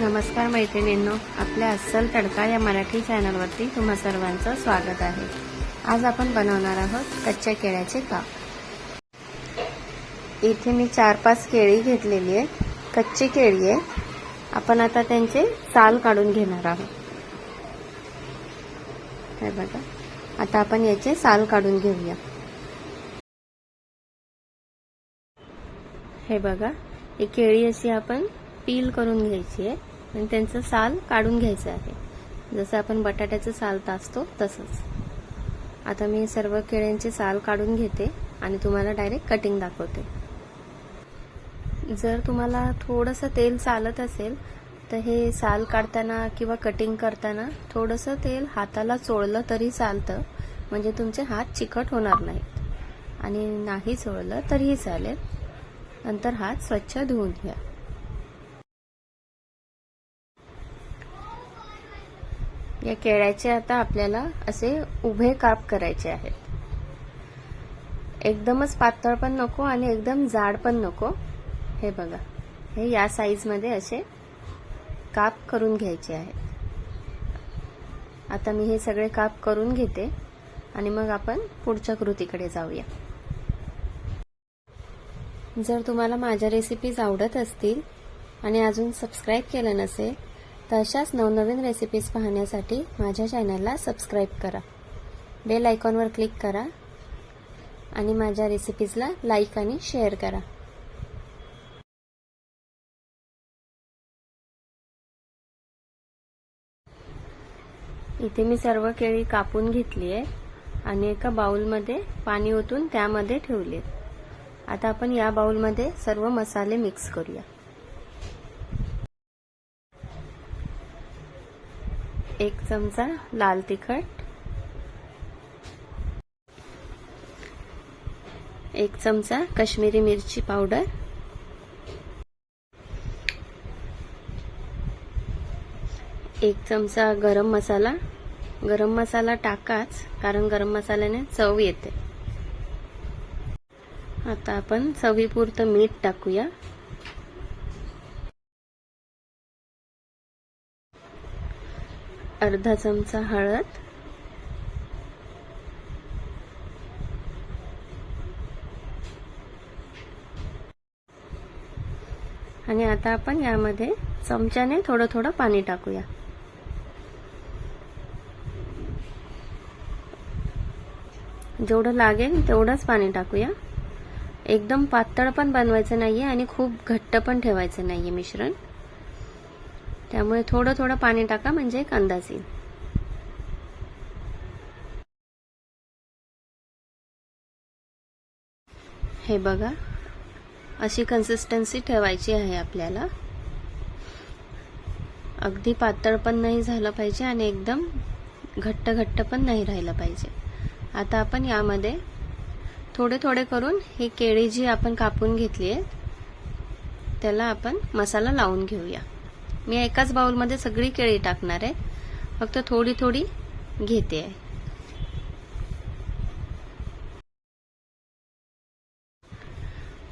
नमस्कार मैत्रिणींनो आपल्या अस्सल तडका या मराठी चॅनलवरती तुम्हा सर्वांचं स्वागत आहे. आज आपण बनवणार आहोत कच्च्या केळ्याचे काप इथे मी चार पाच केळी घेतलेली आहे कच्ची केळी आहे आपण आता त्यांचे साल काढून घेणार आहोत. हे बघा आता आपण याचे साल काढून घेऊया. हे बघा ही केळी अशी आपण पील करून घ्यायची आहे. आणि त्यांचं साल काढून घ्यायचं आहे. जसं आपण बटाट्याचं साल तासतो तसंच. आता मी सर्व केळ्यांचे साल काढून घेते आणि तुम्हाला डायरेक्ट कटिंग दाखवते. जर तुम्हाला थोडंसं तेल चालत असेल तर हे साल काढताना किंवा कटिंग करताना थोडंसं तेल हाताला चोळलं तरी चालतं म्हणजे तुमचे हात चिकट होणार नाहीत. आणि नाही चोळलं तरीही चालेल. नंतर हात स्वच्छ धुवून घ्या. या केळ्याचे आता आपल्याला असे उभे काप करायचे आहेत. एकदमच पातळ पण नको आणि एकदम जाड पण नको. हे बघा हे या साईजमध्ये असे काप करून घ्यायचे आहेत. आता मी हे सगळे काप करून घेते आणि मग आपण पुढच्या कृतीकडे जाऊया. जर तुम्हाला माझ्या रेसिपीज आवडत असतील आणि अजून सबस्क्राईब केलं नसेल तशाच नवनवीन रेसिपीज पाहण्यासाठी माझ्या चॅनलला सबस्क्राईब करा. बेल आयकॉनवर क्लिक करा आणि माझ्या रेसिपीजला लाईक आणि शेअर करा. इथे मी सर्व केळी कापून घेतली आहे आणि एका बाउलमध्ये पाणी ओतून त्यामध्ये ठेवले आता आपण या बाउलमध्ये सर्व मसाले मिक्स करूया. एक चमचा लाल तिखट. एक चमचा कश्मीरी मिरची पावडर. एक चमचा गरम मसाला. गरम मसाला टाकाच कारण गरम मसाल्याने चव येते. आता आपण चवीपुरतं मीठ टाकूया. अर्धा चमचा हळद. आणि आता आपण यामध्ये चमच्याने थोडं थोडं पाणी टाकूया. जेवढं लागेल तेवढंच पाणी टाकूया. एकदम पातळ पण बनवायचं नाहीये आणि खूप घट्ट पण ठेवायचं नाहीये मिश्रण. त्यामुळे थोडं थोडं पाणी टाका म्हणजे एक अंदाज येईल. हे बघा अशी कन्सिस्टन्सी ठेवायची आहे आपल्याला. अगदी पातळ पण नाही झालं पाहिजे आणि एकदम घट्ट घट्ट पण नाही राहिलं पाहिजे. आता आपण यामध्ये थोडे थोडे करून ही केळी जी आपण कापून घेतली आहे त्याला आपण मसाला लावून घेऊया. मी एकाच बाउलमध्ये सगळी केळी टाकणार आहे. फक्त थोडी थोडी घेते. आहे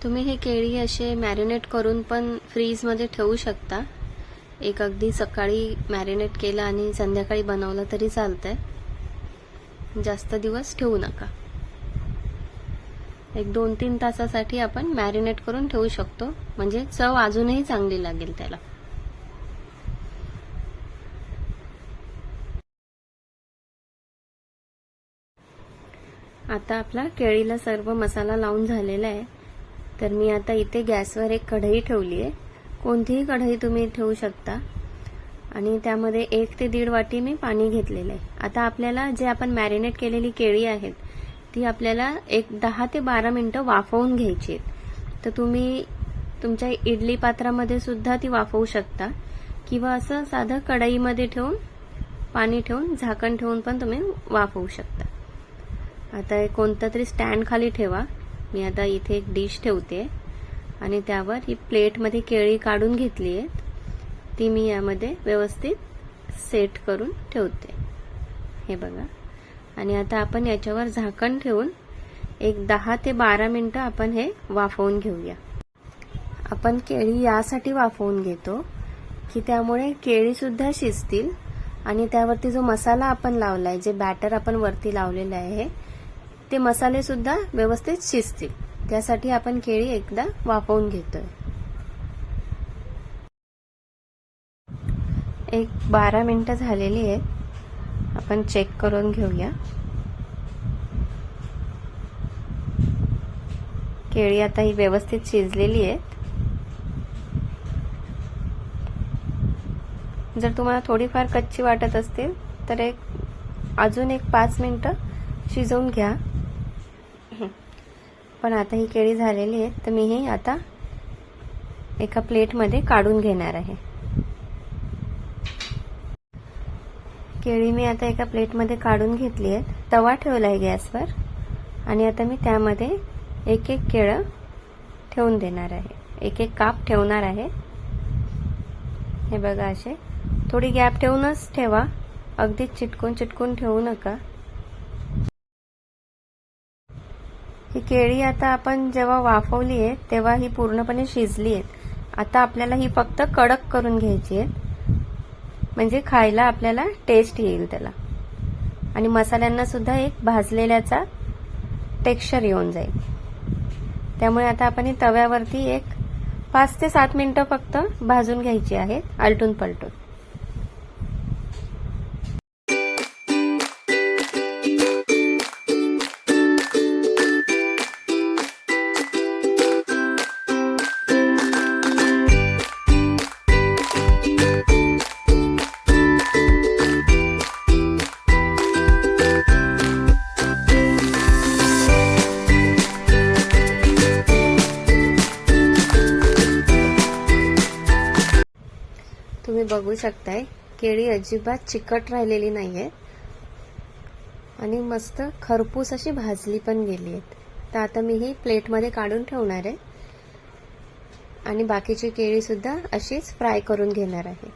तुम्ही हे केळी असे मॅरिनेट करून पण फ्रीजमध्ये ठेवू शकता. एक अगदी सकाळी मॅरिनेट केलं आणि संध्याकाळी बनवलं तरी चालतंय. जास्त दिवस ठेवू नका. एक दोन तीन तासासाठी आपण मॅरिनेट करून ठेवू शकतो. म्हणजे चव अजूनही चांगली लागेल त्याला. आता आपला केळीला सर्व मसाला लावून झालेला आहे. तर मी आता इथे गॅसवर एक कढई ठेवली आहे कोणतीही कढई तुम्ही ठेवू शकता. आणि त्यामध्ये एक ते दीड वाटी मी पाणी घेतलेलं आहे. आता आपल्याला जे आपण मॅरिनेट केलेली केळी आहेत ती आपल्याला एक दहा ते बारा मिनटं वाफवून घ्यायची आहेत. तर तुम्ही तुमच्या इडली पात्रामध्ये सुद्धा ती वाफवू शकता. किंवा असं साधं कढईमध्ये ठेवून पाणी ठेवून झाकण ठेवून पण तुम्ही वाफवू शकता. आता कोणतं तरी स्टँड खाली ठेवा. मी आता इथे एक डिश ठेवते. आणि त्यावर ही प्लेटमध्ये केळी काढून घेतली आहेत. ती मी यामध्ये व्यवस्थित सेट करून ठेवते. हे बघा. आणि आता आपण याच्यावर झाकण ठेवून एक दहा ते बारा मिनटं आपण हे वाफवून घेऊया. आपण केळी यासाठी वाफवून घेतो की त्यामुळे केळीसुद्धा शिजतील. आणि त्यावरती जो मसाला आपण लावला आहे जे बॅटर आपण वरती लावलेलं आहे ते मसाले सुद्धा व्यवस्थित शिजतील. त्यासाठी आपण केळी एकदा वाफवून घेतोय. एक बारा मिनिटं झालेली आहेत. आपण चेक करून घेऊया. केळी आता ही व्यवस्थित शिजलेली आहेत. जर तुम्हाला थोडीफार कच्ची वाटत असतील तर एक अजून एक पाच मिनिटं शिजवून घ्या. पण आता ही केळी झालेली आहेत तर मी हे आता एका प्लेटमध्ये काढून घेणार आहे. केळी मी आता एका प्लेटमध्ये काढून घेतली आहे. तवा ठेवला आहे गॅसवर आणि आता मी त्यामध्ये एक एक केळं ठेवून देणार आहे. एक एक काप ठेवणार आहे. हे बघा असे. थोडी गॅप ठेवूनच ठेवा. अगदीच चिटकून चिटकून ठेवू नका. ही केळी आता आपण जेव्हा वाफवली आहे तेव्हा ही पूर्णपणे शिजली आहेत आता आपल्याला ही फक्त कडक करून घ्यायची आहे म्हणजे खायला आपल्याला टेस्ट येईल त्याला. आणि मसाल्यांना सुद्धा एक भाजलेल्याचा टेक्स्चर येऊन जाईल. त्यामुळे आता आपण ही तव्यावरती एक पाच ते सात मिनिटं फक्त भाजून घ्यायची आहेत आलटून पलटून. बघू शकताय. केळी अजिबात चिकट राहिलेली नाही आहे आणि मस्त खरपूस अशी भाजली पण गेली आहेत. तर आता मी ही प्लेटमध्ये काढून ठेवणार आहे. आणि बाकीची केळी सुद्धा अशीच फ्राय करून घेणार आहे.